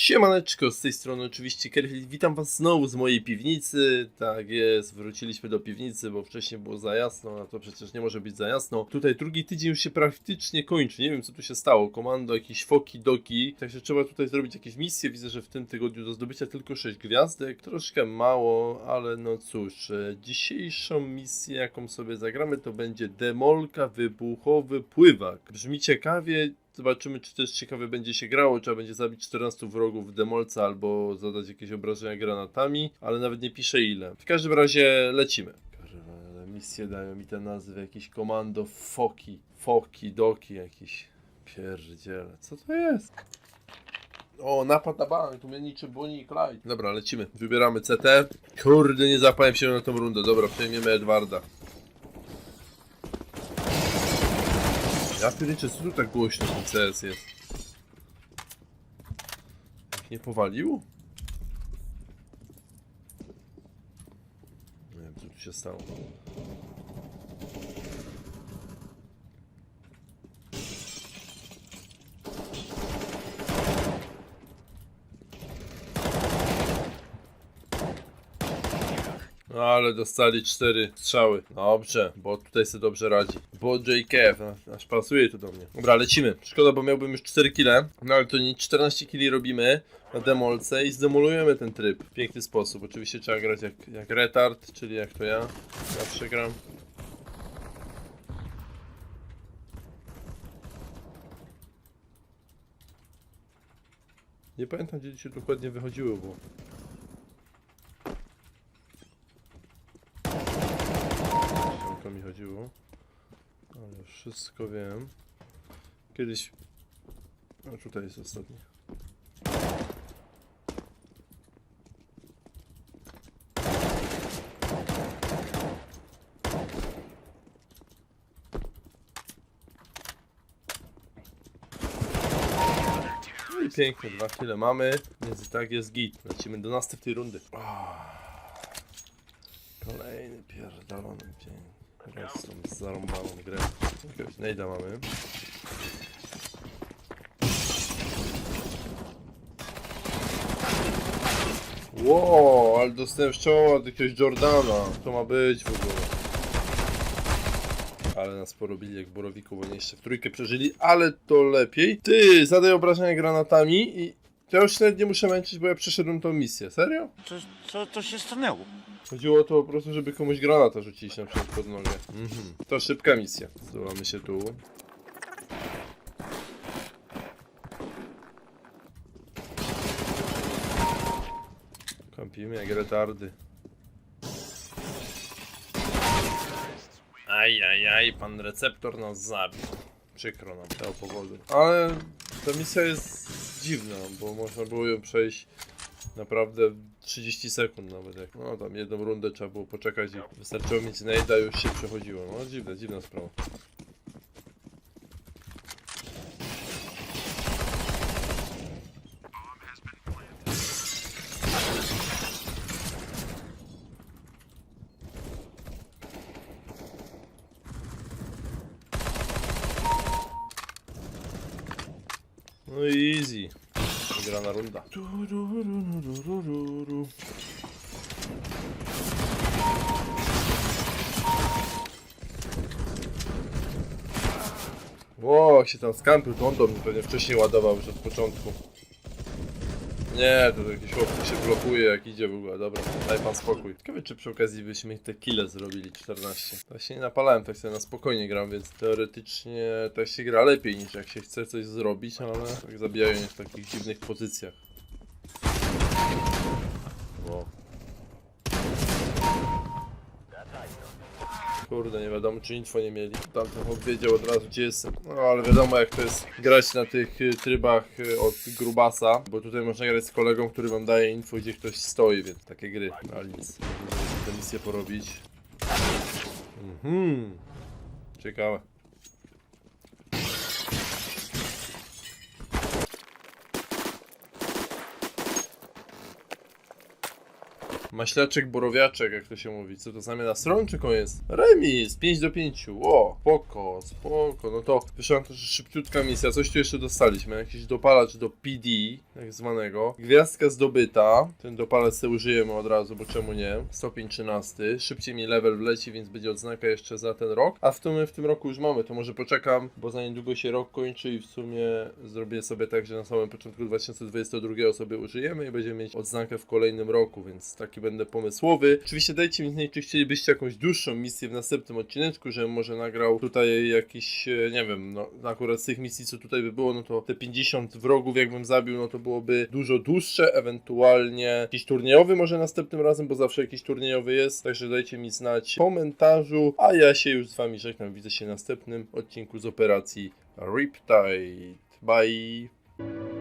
Siemaneczko, z tej strony oczywiście Kerfil, witam was znowu z mojej piwnicy, tak jest, wróciliśmy do piwnicy, bo wcześniej było za jasno, a to przecież nie może być za jasno. Tutaj drugi tydzień już się praktycznie kończy, nie wiem co tu się stało, komando, jakieś foki, doki, także trzeba tutaj zrobić jakieś misje, widzę, że w tym tygodniu do zdobycia tylko 6 gwiazdek, troszkę mało, ale no cóż, e, dzisiejszą misję jaką sobie zagramy to będzie demolka, wybuchowy pływak. Brzmi ciekawie, Zobaczymy, czy też ciekawie będzie się grało. Trzeba będzie zabić 14 wrogów w demolce albo zadać jakieś obrażenia granatami, ale nawet nie pisze ile. W każdym razie lecimy. Kurwa, misje dają mi te nazwy. Jakieś komando foki, foki, doki jakiś. Pierdziele, co to jest? O, napad na bank, tu mnie niczym Bonnie i Clyde. Dobra, lecimy. Wybieramy CT. Kurde, nie zapałem się na tą rundę. Dobra, przejmiemy Edwarda. Ja pierniczę, co tu tak głośno ten CS jest? Nie powalił? Nie wiem, co tu się stało. No ale dostali cztery strzały. Dobrze, bo tutaj sobie dobrze radzi. Bo JKF, a- aż pasuje tu do mnie. Dobra, lecimy. Szkoda, bo miałbym już 4 kile. No ale to nie 14 kili robimy na demolce i zdemolujemy ten tryb w piękny sposób. Oczywiście trzeba grać jak, jak retard, czyli jak to ja. Zawsze gram. Nie pamiętam gdzie dzisiaj dokładnie wychodziło, bo o to mi chodziło. Ale wszystko wiem. Kiedyś... A tutaj jest ostatni. No pięknie, dwa kile mamy, więc tak jest git. Lecimy do następnej rundy. Kolejny pierdolony dzień. Teraz tą zarąbaną grę. Nejda mamy. Wow, ale dostałem szczoła od jakiegoś Jordana. To ma być w ogóle. Ale nas porobili jak borowiku, bo nie jeszcze w trójkę przeżyli, ale to lepiej. Ty, zadaj obrażenia granatami i ja już nawet nie muszę męczyć, bo ja przeszedłem tą misję. Serio? Co, co to się stanęło? Chodziło o to po prostu, żeby komuś granata rzucić na przykład pod nogę. Mhm. To szybka misja. Zdołamy się tu. Kampimy jak retardy. Aj, aj, aj, pan receptor nas zabił. Przykro nam tego powodu. Ale ta misja jest dziwna, bo można było ją przejść naprawdę 30 sekund nawet. Jak, no tam jedną rundę trzeba było poczekać i wystarczyło mieć najda już się przechodziło. No dziwna, dziwna sprawa. No easy. Wygrana runda. Ło, jak się tam skampił, to on do mnie pewnie wcześniej ładował już od początku. Nie, to jakiś chłopcy się blokuje jak idzie w ogóle, dobra, daj pan spokój. Ciekawe czy przy okazji byśmy te kile zrobili, 14. Tak się nie napalałem, tak sobie na spokojnie gram, więc teoretycznie tak się gra lepiej niż jak się chce coś zrobić, ale tak zabijają w takich dziwnych pozycjach. Kurde, nie wiadomo czy info nie mieli. Tamten chłop wiedział od razu gdzie jestem. No ale wiadomo jak to jest grać na tych y, trybach y, od grubasa, bo tutaj można grać z kolegą, który wam daje info gdzie ktoś stoi, więc takie gry. No ale nic. Możemy tę misję porobić. Mhm. Ciekawe. Maślaczek, borowiaczek, jak to się mówi. Co to zamiana stron, czy koniec? Remis, 5 do 5. O, spoko, spoko. No to wyszła też szybciutka misja. Coś tu jeszcze dostaliśmy. Jakiś dopalacz do PD, tak zwanego. Gwiazdka zdobyta. Ten dopalacz sobie użyjemy od razu, bo czemu nie? Stopień 13. Szybciej mi level wleci, więc będzie odznaka jeszcze za ten rok. A w tym, w tym roku już mamy, to może poczekam, bo za niedługo się rok kończy i w sumie zrobię sobie tak, że na samym początku 2022 sobie użyjemy i będziemy mieć odznakę w kolejnym roku, więc taki będę pomysłowy. Oczywiście dajcie mi znać, czy chcielibyście jakąś dłuższą misję w następnym odcineczku, żebym może nagrał tutaj jakiś, e, nie wiem, no akurat z tych misji, co tutaj by było, no to te 50 wrogów jakbym zabił, no to byłoby dużo dłuższe, ewentualnie jakiś turniejowy może następnym razem, bo zawsze jakiś turniejowy jest, także dajcie mi znać w komentarzu, a ja się już z wami żegnam, widzę się w następnym odcinku z operacji Riptide. Bye!